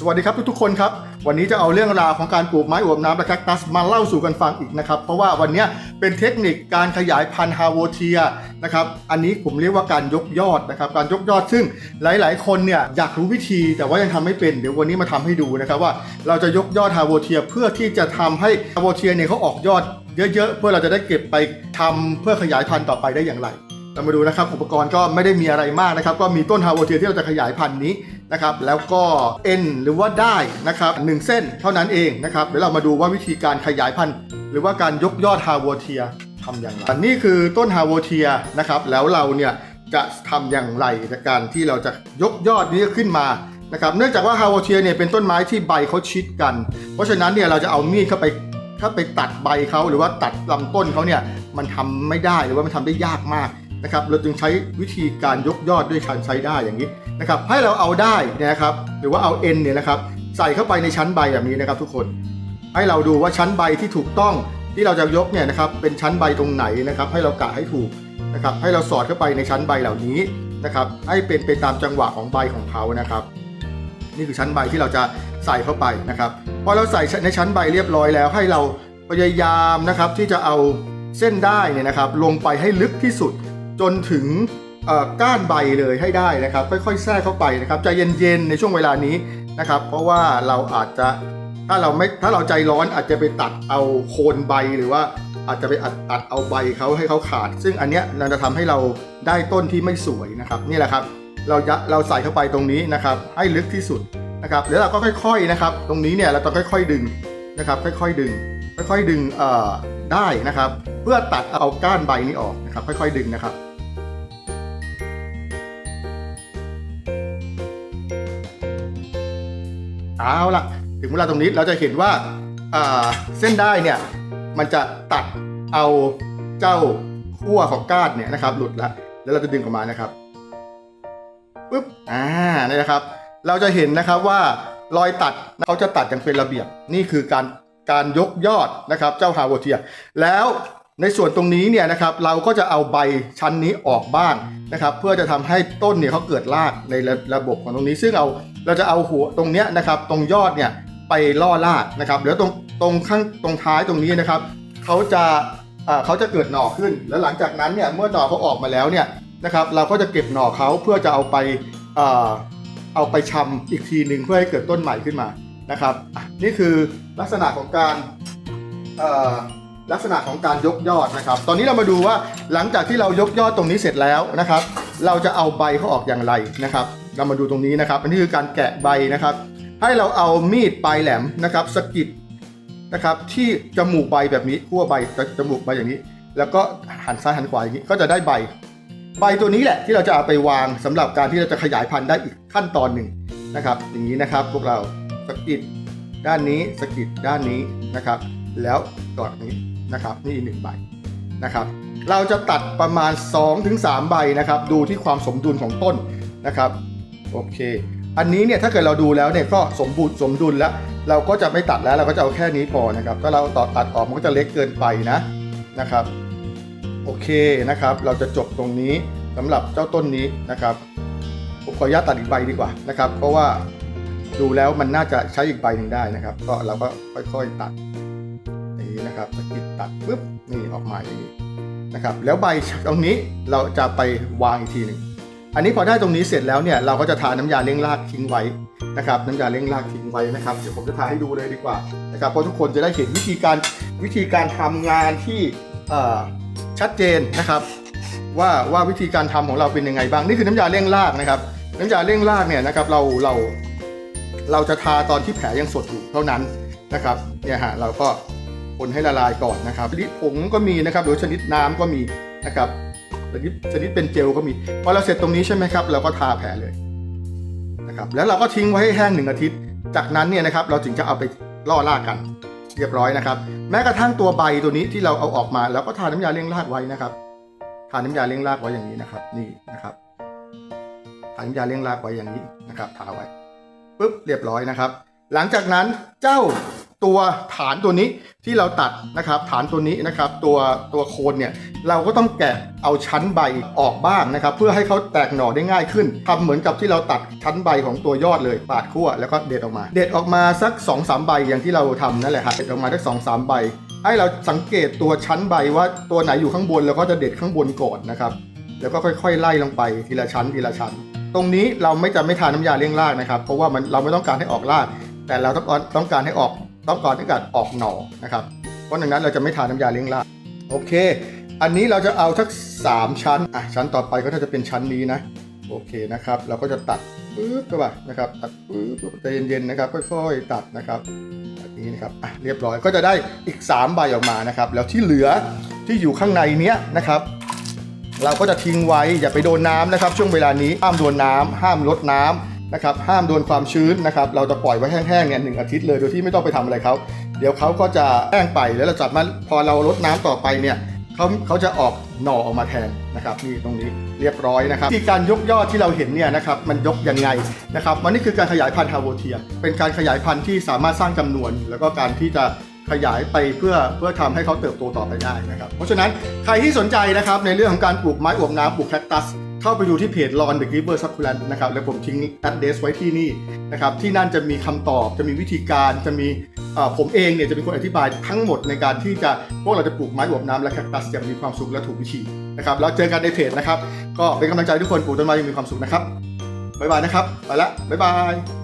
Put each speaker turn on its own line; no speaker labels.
สวัสดีครับทุกๆคนครับ วันนี้จะเอาเรื่องราวของการปลูกไม้อวบน้ำและแคคตัสมาเล่าสู่กันฟังอีกนะครับ เพราะว่าวันนี้เป็นเทคนิคการขยายพันธุ์ฮาโวเทียนะครับอันนี้ผมเรียกว่าการยกยอดนะครับ การยกยอดซึ่งหลายๆ คนเนี่ยอยากรู้วิธีแต่ว่ายังทำไม่เป็นเดี๋ยววันนี้มาทำให้ดูนะครับว่าเราจะยกยอดฮาโวเทียเพื่อที่จะทำให้ฮาโวเทียเนี่ยเขาออกยอดเยอะๆเพื่อเราจะได้เก็บไปทำเพื่อขยายพันธุ์ต่อไปได้อย่างไรเรามาดูนะครับอุปกรณ์ก็ไม่ได้มีอะไรมากนะครับก็มีต้นฮาวเทียที่เราจะขยายพันธุ์นี้ นะครับแล้วก็เอ็นหรือว่าได้นะครับหนึ่งเส้นเท่านั้นเองนะครับเดี๋ยวเรามาดูว่าวิธีการขยายพันธุ์ หรือว่าการยกยอดฮาวเวเทียทำอย่างไรนี่คือต้นฮาวเวเทียนะครับแล้วเราเนี่ยจะทำอย่างไรในการที่เราจะยกยอดนี้ขึ้นมานะครับเนื่องจากว่าฮาวเทียเนี่ยเป็นต้นไม้ที่ใบเขาชิดกัน เพราะฉะนั้นเนี่ยเราจะเอามีดเข้าไปถ้าไปตัดใบเขาหรือว่าตัดลำต้นเขาเนี่ยมันทำไม่ได้หรือว่ามันทำได้ยากมาก นะครับเราจึงใช้วิธีการยกยอดด้วยการใช้ได้อย่างนี้นะครับให้เราเอาได้นี่นะครับหรือว่าเอาเอ็นเนี่ยนะครับใส่เข้าไปในชั้นใบแบบนี้นะครับ ทุกคน ให้เราดูว่าชั้นใบที่ถูกต้องที่เราจะยกเนี่ยนะครับเป็นชั้นใบตรงไหนนะครับ ให้เรากะให้ถูกนะครับให้เราสอดเข้าไปในชั้นใบเหล่านี้นะครับให้เป็นไปตามจังหวะของใบของเขานะครับ นี่คือชั้นใบที่เราจะใส่เข้าไปนะครับพอเราใส่ในชั้นใบเรียบร้อยแล้ว ให้เราพยายามนะครับที่จะเอาเส้นได้เนี่ยนะครับ ลงไปให้ลึกที่สุด จนถึงก้านใบเลยให้ได้นะครับ ค่อยๆแทรกเข้าไปนะครับใจเย็นๆในช่วงเวลานี้นะครับ เพราะว่าเราอาจจะถ้าเราไม่ถ้าเราใจร้อนอาจจะไปตัดเอาโคนใบหรือว่าอาจจะไปอัดอัดเอาใบเขาให้เขาขาด ซึ่งอันเนี้ยมันจะทำให้เราได้ต้นที่ไม่สวยนะครับนี่แหละครับ เราจะเราใส่เข้าไปตรงนี้นะครับ ให้ลึกที่สุดนะครับแล้วเราก็ค่อยๆนะครับ ตรงนี้เนี่ยเราต้องค่อย ๆดึงนะครับ ค่อยๆดึง ค่อยๆดึงเอ่อได้นะครับ เพื่อตัดเอาก้านใบนี้ออกนะครับ ค่อย ๆดึงนะครับ เอาล่ะ ถึงเวลาตรงนี้เราจะเห็นว่าเส้นได้เนี่ยมันจะตัดเอาเจ้าขั้วของก้านเนี่ยนะครับ หลุดล้วแล้วเราจะดึงออกมานะครับปุ๊บอ่านี่นะครับ เราจะเห็นนะครับว่ารอยตัดเขาจะตัดอย่างเป็นระเบียบ นี่คือการการยกยอดนะครับ เจ้าฮาวเทีย แล้ว ในส่วนตรงนี้เนี่ยนะครับเราก็จะเอาใบชั้นนี้ออกบ้างนะครับ เพื่อจะทำให้ต้นเนี่ยเขาเกิดรากในระระบบของตรงนี้ ซึ่งเอาเราจะเอาหัวตรงเนี้ยนะครับตรงยอดเนี่ยไปล่อรากนะครับแล้วตรงตรงข้างตรงท้ายตรงนี้นะครับเขาจะเขาจะเกิดหน่อขึ้น แล้วหลังจากนั้นเนี่ยเมื่อหน่อเขาออกมาแล้วเนี่ยนะครับเราก็จะเก็บหน่อเขาเพื่อจะเอาไปเอาไปชำอีกทีหนึ่งเพื่อให้เกิดต้นใหม่ขึ้นมานะครับนี่คือลักษณะของการ ลักษณะของการยกยอดนะครับ ตอนนี้เรามาดูว่าหลังจากที่เรายกยอดตรงนี้เสร็จแล้วนะครับ เราจะเอาใบเขาออกอย่างไรนะครับ เรามาดูตรงนี้นะครับ อันนี้คือการแกะใบนะครับ ให้เราเอามีดปลายแหลมนะครับสกิดนะครับที่จมูกใบแบบนี้ขั้วใบจมูกใบอย่างนี้ แล้วก็หันซ้ายหันขวาอย่างนี้ก็จะได้ใบ ใบตัวนี้แหละที่เราจะเอาไปวางสำหรับการที่เราจะขยายพันธุ์ได้อีกขั้นตอนหนึ่งนะครับ อย่างนี้นะครับพวกเราสกิดด้านนี้สกิดด้านนี้นะครับ แล้วกอดนี้นะครับ นี่อีกหนึ่งใบนะครับ เราจะตัดประมาณ 2-3 ใบนะครับ ดูที่ความสมดุลของต้นนะครับโอเค อันนี้เนี่ยถ้าเกิดเราดูแล้วเนี่ยก็สมบูรณ์สมดุลแล้ว เราก็จะไม่ตัดแล้วเราก็จะเอาแค่นี้พอนะครับ ถ้าเราต่อตัดออกมันก็จะเล็กเกินไปนะนะครับ โอเคนะครับ เราจะจบตรงนี้สำหรับเจ้าต้นนี้นะครับผมขออนุญาตตัดอีกใบดีกว่านะครับ เพราะว่าดูแล้วมันน่าจะใช้อีกใบหนึ่งได้นะครับ ก็เราก็ค่อยๆตัด นะครับสกิดตัดปุ๊บนี่ออกมาอย่างนี้นะครับแล้วใบตรงนี้เราจะไปวางอีกทีหนึ่งอันนี้พอได้ตรงนี้เสร็จแล้วเนี่ยเราก็จะทาน้ำยาเลี้ยงรากทิ้งไว้นะครับน้ำยาเลี้ยงรากทิ้งไว้นะครับเดี๋ยวผมจะทาให้ดูเลยดีกว่านะครับเพราะทุกคนจะได้เห็นวิธีการวิธีการทำงานที่ชัดเจนนะครับ ว่าว่าวิธีการทำของเราเป็นยังไงบ้างนี่คือน้ำยาเร่งรากนะครับ น้ำยาเร่งรากเนี่ยนะครับเราเราเราจะทาตอนที่แผลยังสดอยู่เท่านั้นนะครับเนี่ยฮะเราก็ คนให้ละลายก่อนนะครับชนิดผงก็มีนะครับหรือชนิดน้ำก็มีนะครับชนิดชนิดเป็นเจลก็มีพอเราเสร็จตรงนี้ใช่ไหมครับเราก็ทาแผลเลยนะครับแล้วเราก็ทิ้งไว้ให้แห้งหนึ่งอาทิตย์ จากนั้นเนี่ยนะครับเราถึงจะเอาไปล่อรากกัน เรียบร้อยนะครับ แม้กระทั่งตัวใบตัวนี้ที่เราเอาออกมาแล้วก็ทาน้ำยาเลี้ยงรากไว้นะครับทาน้ำยาเลี้ยงรากไว้อย่างนี้นะครับ นี่นะครับทาน้ำยาเลี้ยงรากไว้อย่างนี้นะครับทาไว้ปุ๊บเรียบร้อยนะครับ หลังจากนั้นเจ้า ตัวฐานตัวนี้ที่เราตัดนะครับ ฐานตัวนี้นะครับ ตัวตัวโคนเนี่ยเราก็ต้องแกะเอาชั้นใบออกบ้างนะครับ เพื่อให้เขาแตกหน่อได้ง่ายขึ้นทำเหมือนกับที่เราตัดชั้นใบของตัวยอดเลยปาดขั้วแล้วก็เด็ดออกมา เด็ดออกมาสัก2อสาใบอย่างที่เราทำนั่นแหละครับเด็ดออกมาสักสองสามใบให้เราสังเกตตัวชั้นใบว่าตัวไหนอยู่ข้างบนแล้วก็จะเด็ดข้างบนก่อนนะครับ แล้วก็ค่อยๆ ไล่ลงไปทีละชั้นทีละชั้น ตรงนี้เราไม่จะไม่ทาน้ำยาเลี้ยงรากนะครับ เพราะว่ามันเราไม่ต้องการให้ออกราก แต่เราต้องต้องการให้ออก ต้องการให้การออกหน่อนะครับ เพราะดังนั้นเราจะไม่ทาน้ำยาเลี้ยงรากโอเค อันนี้เราจะเอาสัก3ชั้นอะชั้นต่อไปก็น่าจะเป็นชั้นนี้นะ โอเคนะครับ เราก็จะตัดปึ๊บเข้าไปนะครับตัดปึ๊บใจเย็นๆนะครับ ค่อยๆตัดนะครับแบบนี้นะครับอะเรียบร้อยก็จะได้อีก 3 ใบออกมานะครับ แล้วที่เหลือที่อยู่ข้างในเนี้ยนะครับเราก็จะทิ้งไว้อย่าไปโดนน้ำนะครับ ช่วงเวลานี้ห้ามโดนน้ำห้ามลดน้ำ นะครับห้ามโดนความชื้นนะครับเราจะปล่อยไว้แห้งๆเนี่ยหนึ่งอาทิตย์เลยโดยที่ไม่ต้องไปทำอะไรเขาเดี๋ยวเขาก็จะแห้งไปแล้วเราจับมาพอเราลดน้ำต่อไปเนี่ยเขาเขาจะออกหน่อออกมาแทนนะครับนี่ตรงนี้เรียบร้อยนะครับที่การยกยอดที่เราเห็นเนี่ยนะครับมันยกยังไงนะครับมันนี่คือการขยายพันธุ์ฮาวเทีย เป็นการขยายพันธุ์ที่สามารถสร้างจำนวน แล้วก็การที่จะขยายไปเพื่อเพื่อทำให้เขาเติบโตต่อไปได้นะครับ เพราะฉะนั้นใครที่สนใจนะครับในเรื่องของการปลูกไม้อวบน้ำปลูกแคคตัส เข้าไปดูที่เพจ Lawn the Giver Succulent นะครับแล้วผมทิ้งแอดเดสไว้ที่นี่นะครับที่นั่นจะมีคำตอบจะมีวิธีการจะมีผมเองเนี่ยจะเป็นคนอธิบายทั้งหมดในการที่จะพวกเราจะปลูกไม้อวบน้ำและแคคตัสอย่างมีความสุขและถูกวิธีนะครับแล้วเจอกันในเพจนะครับ ก็เป็นกำลังใจทุกคนปลูกต้นไม้อยังมีความสุขนะครับบ๊ายบายนะครับไปละบ๊ายบาย